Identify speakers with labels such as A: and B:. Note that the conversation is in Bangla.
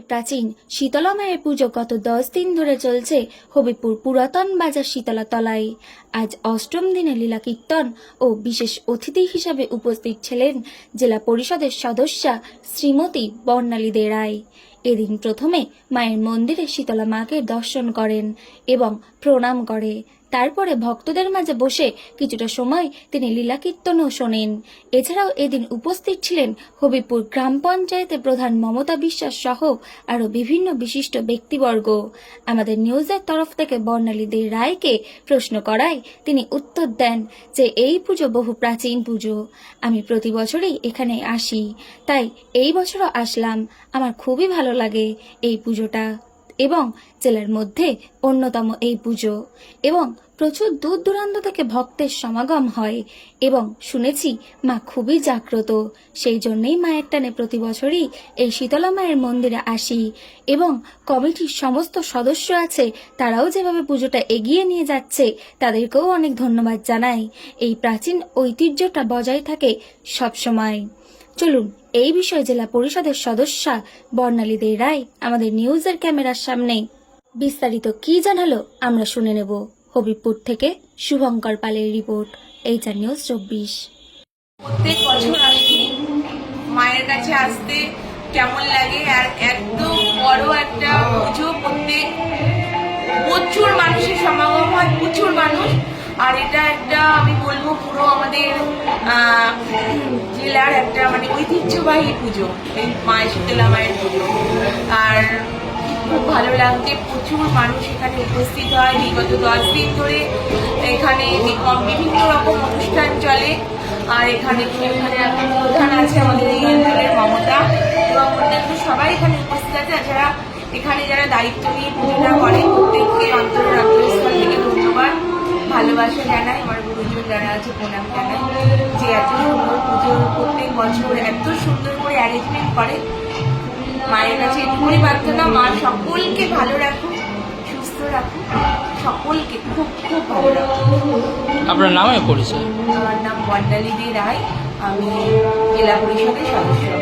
A: প্রাচীন শীতলা মায়ের পুজো গত দশ দিন ধরে চলছে হবিপুর পুরাতন বাজার শীতলা তলায় আজ অষ্টম দিনে লীলা কীর্তন ও বিশেষ অতিথি হিসাবে উপস্থিত ছিলেন জেলা পরিষদের সদস্যা শ্রীমতী বর্ণালী দে রায়। এদিন প্রথমে মায়ের মন্দিরে শীতলা মাকে দর্শন করেন এবং প্রণাম করে। তারপরে ভক্তদের মাঝে বসে কিছুটা সময় তিনি লীলা কীর্তনও শোনেন। এছাড়াও এদিন উপস্থিত ছিলেন হবিপুর গ্রাম পঞ্চায়েতের প্রধান মমতা বিশ্বাস সহ আরও বিভিন্ন বিশিষ্ট ব্যক্তিবর্গ। আমাদের নিউজের তরফ থেকে বর্ণালী দে রায়কে প্রশ্ন করায় তিনি উত্তর দেন যে এই পুজো বহু প্রাচীন পুজো। আমি প্রতি বছরই এখানে আসি। তাই এই বছরও আসলাম। আমার খুবই ভালো লাগে এই পুজোটা। এবং জেলার মধ্যে অন্যতম এই পুজো। এবং প্রচুর দূর দূরান্ত থেকে ভক্তের সমাগম হয়। এবং শুনেছি মা খুবই জাগ্রত। সেই জন্যেই মায়ের টানে প্রতি বছরই এই শীতলা মায়ের মন্দিরে আসি। এবং কমিটির সমস্ত সদস্য আছে, তারাও যেভাবে পুজোটা এগিয়ে নিয়ে যাচ্ছে, তাদেরকেও অনেক ধন্যবাদ জানাই। এই প্রাচীন ঐতিহ্যটা বজায় থাকে সবসময়। চলুন, এই বিষয়ে জেলা পরিষদের সদস্যা বর্ণালী দে রায় আমাদের নিউজের ক্যামেরার সামনে। বিস্তারিত কি জানালো আমরা শুনে নেব। হবিবপুর থেকে শুভঙ্কর পালের রিপোর্ট, এইচআর নিউজ চব্বিশ।
B: প্রত্যেক বছর মায়ের কাছে আসতে কেমন লাগে? আর এত বড় একটা পুজো, প্রত্যেক প্রচুর মানুষের সমাগম হয়, প্রচুর মানুষ। আর এটা একটা, আমি বলব, পুরো আমাদের জেলার একটা মানে ঐতিহ্যবাহী পুজো, এই মায়ের শীতলা মায়ের পুজো। আর খুব ভালো লাগছে, প্রচুর মানুষ এখানে উপস্থিত হয়। বিগত দশ দিন ধরে এখানে বিভিন্ন রকম অনুষ্ঠান চলে। আর এখানে এখানে এখন প্রধান আছে আমাদের এই অঞ্চলের মমতা। এবং অন্যান্য সবাই এখানে উপস্থিত আছে। আর যারা, এখানে যারা দায়িত্ব নিয়ে পুজোটা করে ভালোবাসা জানাই আমার গুরুজন যারা আছে প্রণাম জানাই। যে এত সুন্দর পুজো প্রত্যেক বছর এত সুন্দর করে অ্যারেঞ্জমেন্ট করে। মায়ের কাছে এটুকুনি প্রার্থনা মা সকলকে ভালো রাখুক সুস্থ রাখুক সকলকে খুব খুব ভালো রাখুক।
C: আপনার নামে পরিচয়?
B: আমার নাম দে রায় আমি জেলা পরিষদের সদস্য।